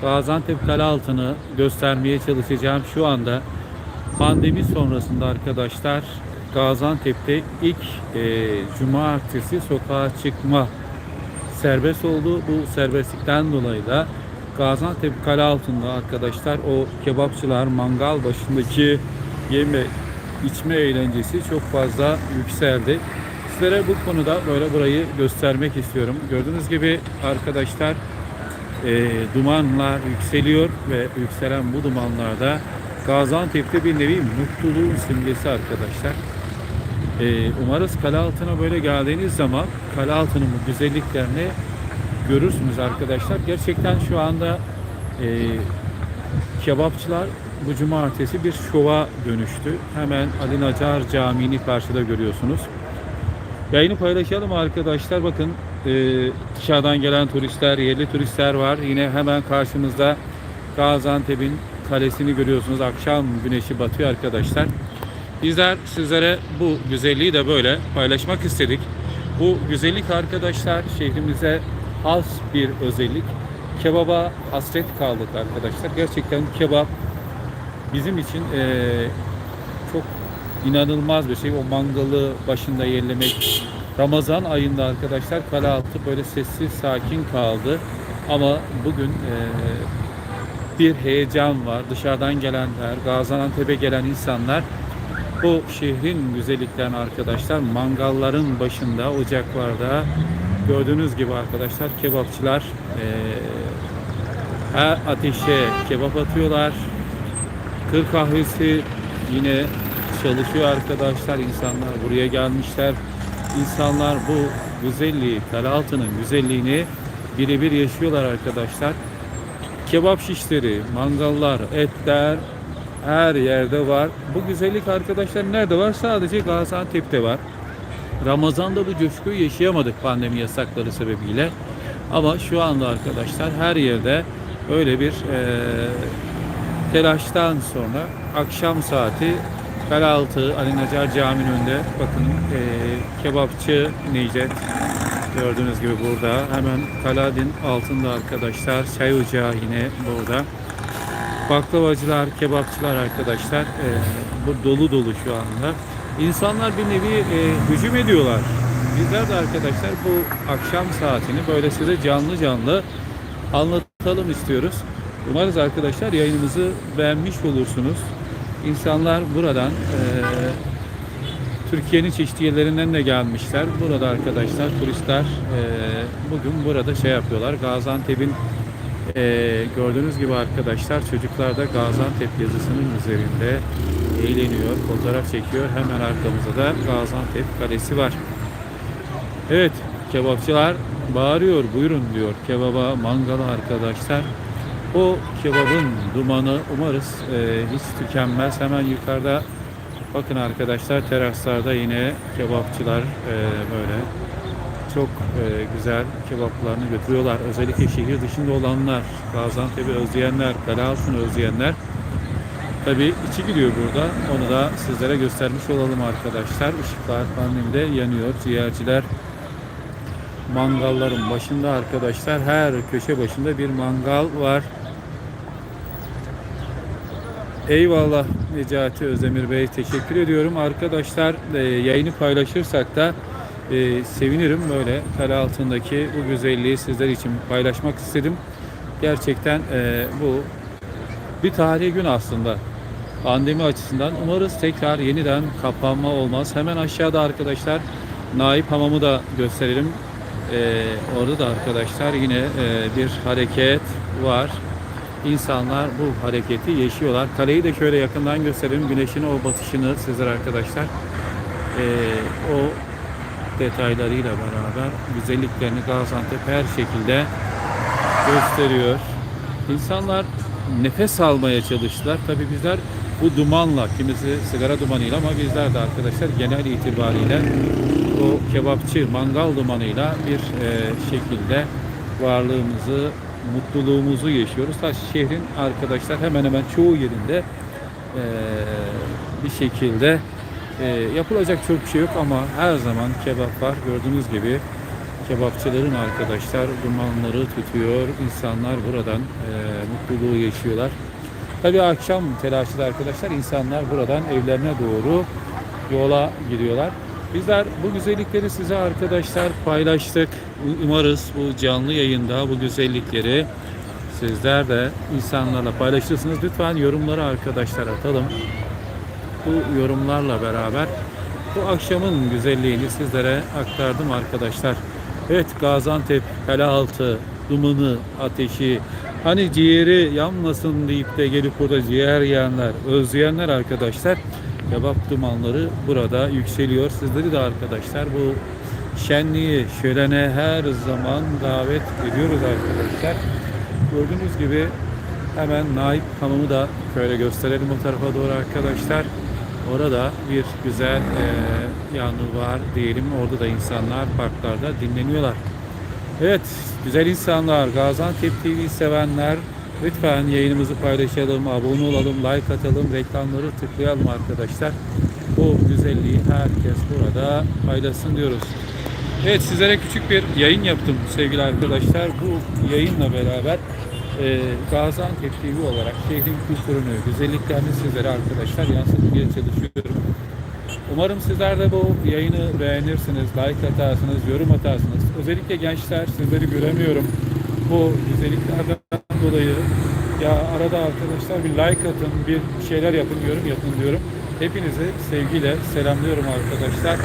Gaziantep Kalealtı'nı göstermeye çalışacağım şu anda. Pandemi sonrasında arkadaşlar Gaziantep'te ilk e, cumartesi sokağa çıkma serbest oldu. Bu serbestlikten dolayı da Gaziantep Kalealtı'nda arkadaşlar o kebapçılar mangal başındaki yeme içme eğlencesi çok fazla yükseldi. Sizlere bu konuda böyle burayı göstermek istiyorum. Gördüğünüz gibi arkadaşlar e, dumanlar yükseliyor ve yükselen bu dumanlarda Gaziantep'te bir nevi mutluluğun simgesi arkadaşlar. E, umarız kale altına böyle geldiğiniz zaman kale altının bu güzelliklerini görürsünüz arkadaşlar. Gerçekten şu anda e, kebapçılar bu cumartesi bir şova dönüştü. Hemen Ali Nacar Camii'ni karşıda görüyorsunuz. Yayını paylaşalım arkadaşlar. Bakın e, dışarıdan gelen turistler, yerli turistler var. Yine hemen karşımızda Gaziantep'in kalesini görüyorsunuz. Akşam güneşi batıyor arkadaşlar. Bizler sizlere bu güzelliği de böyle paylaşmak istedik. Bu güzellik arkadaşlar şehrimize has bir özellik. Kebaba hasret kaldık arkadaşlar. Gerçekten kebap bizim için eee, çok inanılmaz bir şey. O mangalı başında yerlemek. Ramazan ayında arkadaşlar Kalealtı böyle sessiz sakin kaldı. Ama bugün eee, bir heyecan var. Dışarıdan gelenler, Gaziantep'e gelen insanlar bu şehrin güzelliklerini arkadaşlar mangalların başında, ocaklarda gördüğünüz gibi arkadaşlar kebapçılar eee her ateşe kebap atıyorlar. Kır kahvesi yine çalışıyor arkadaşlar. İnsanlar buraya gelmişler. İnsanlar bu güzelliği, Kalealtı'nın güzelliğini birebir yaşıyorlar arkadaşlar. Kebap şişleri, mangallar, etler her yerde var. Bu güzellik arkadaşlar nerede var? Sadece Gaziantep'te var. Ramazan'da bu coşkuyu yaşayamadık pandemi yasakları sebebiyle. Ama şu anda arkadaşlar her yerde öyle bir eee telaştan sonra akşam saati Kalealtı Ali Nacar Camii'nin önünde. Bakın eee, kebapçı Necdet gördüğünüz gibi burada. Hemen Kaladin altında arkadaşlar çay ocağı yine burada. Baklavacılar kebapçılar arkadaşlar eee, bu dolu dolu şu anda. İnsanlar bir nevi eee, hücum ediyorlar. Bizler de arkadaşlar bu akşam saatini böyle size canlı canlı anlatalım istiyoruz. Umarız arkadaşlar yayınımızı beğenmiş olursunuz. İnsanlar buradan eee, Türkiye'nin çeşitli yerlerinden de gelmişler. Burada arkadaşlar turistler eee, bugün burada şey yapıyorlar. Gaziantep'in eee, gördüğünüz gibi arkadaşlar çocuklar da Gaziantep yazısının üzerinde eğleniyor, fotoğraf çekiyor. Hemen arkamızda da Gaziantep Kalesi var. Evet, kebapçılar bağırıyor, buyurun diyor kebaba, mangala arkadaşlar. O kebabın dumanı umarız e, hiç tükenmez. Hemen yukarıda bakın arkadaşlar teraslarda yine kebapçılar e, böyle çok e, güzel kebaplarını götürüyorlar. Özellikle şehir dışında olanlar, Gaziantep'i özleyenler, Kalealtı'nı özleyenler Tabii içi gidiyor burada. Onu da sizlere göstermiş olalım arkadaşlar. Işıklar pandemide yanıyor. Ciğerciler mangalların başında arkadaşlar. Her köşe başında bir mangal var. Eyvallah Necati Özdemir Bey. Teşekkür ediyorum. Arkadaşlar e, yayını paylaşırsak da e, sevinirim. Böyle kale altındaki bu güzelliği sizler için paylaşmak istedim. Gerçekten e, bu bir tarihi gün aslında. Pandemi açısından umarız tekrar yeniden kapanma olmaz. Hemen aşağıda arkadaşlar Naip Hamamı da gösterelim. Ee, orada da arkadaşlar yine e, bir hareket var. İnsanlar bu hareketi yaşıyorlar. Kaleyi de şöyle yakından gösterelim. Güneşin o batışını sizler arkadaşlar. Ee, o detaylarıyla beraber güzelliklerini Gaziantep her şekilde gösteriyor. İnsanlar nefes almaya çalıştılar. Tabii bizler bu dumanla, kimisi sigara dumanıyla ama bizler de arkadaşlar genel itibariyle o kebapçı mangal dumanıyla bir e, şekilde varlığımızı, mutluluğumuzu yaşıyoruz. Taş şehrin arkadaşlar hemen hemen çoğu yerinde e, bir şekilde e, yapılacak çok şey yok ama her zaman kebap var. Gördüğünüz gibi kebapçıların arkadaşlar dumanları tutuyor. İnsanlar buradan e, mutluluğu yaşıyorlar. Tabii akşam telaşı da arkadaşlar insanlar buradan evlerine doğru yola gidiyorlar. Bizler bu güzellikleri size arkadaşlar paylaştık. Umarız bu canlı yayında bu güzellikleri sizler de insanlarla paylaşırsınız. Lütfen yorumları arkadaşlar atalım. Bu yorumlarla beraber bu akşamın güzelliğini sizlere aktardım arkadaşlar. Evet Gaziantep, Kalealtı, dumanı, ateşi, hani ciğeri yanmasın deyip de gelip burada ciğer yiyenler, özleyenler arkadaşlar kebap dumanları burada yükseliyor. Sizleri de arkadaşlar bu şenliği, şölene her zaman davet ediyoruz arkadaşlar. Gördüğünüz gibi hemen Naip Hamamı da şöyle gösterelim o tarafa doğru arkadaşlar. Orada bir güzel e, yanı var diyelim. Orada da insanlar parklarda dinleniyorlar. Evet, güzel insanlar, Gaziantep TV sevenler lütfen yayınımızı paylaşalım, abone olalım, like atalım, reklamları tıklayalım arkadaşlar. Bu güzelliği herkes burada paylaşsın diyoruz. Evet sizlere küçük bir yayın yaptım sevgili arkadaşlar. Bu yayınla beraber e, Gaziantep TV olarak şehrin kültürünü, güzelliklerini sizlere arkadaşlar yansıtmaya çalışıyorum. Umarım sizler de bu yayını beğenirsiniz, like atarsınız, yorum atarsınız. Özellikle gençler sizleri göremiyorum. Bu güzelliklerden dolayı ya arada arkadaşlar bir like atın, bir şeyler yapın, yorum yapın diyorum. Hepinizi sevgiyle selamlıyorum arkadaşlar.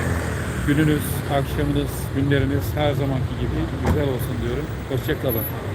Gününüz, akşamınız, günleriniz her zamanki gibi güzel olsun diyorum. Hoşçakalın.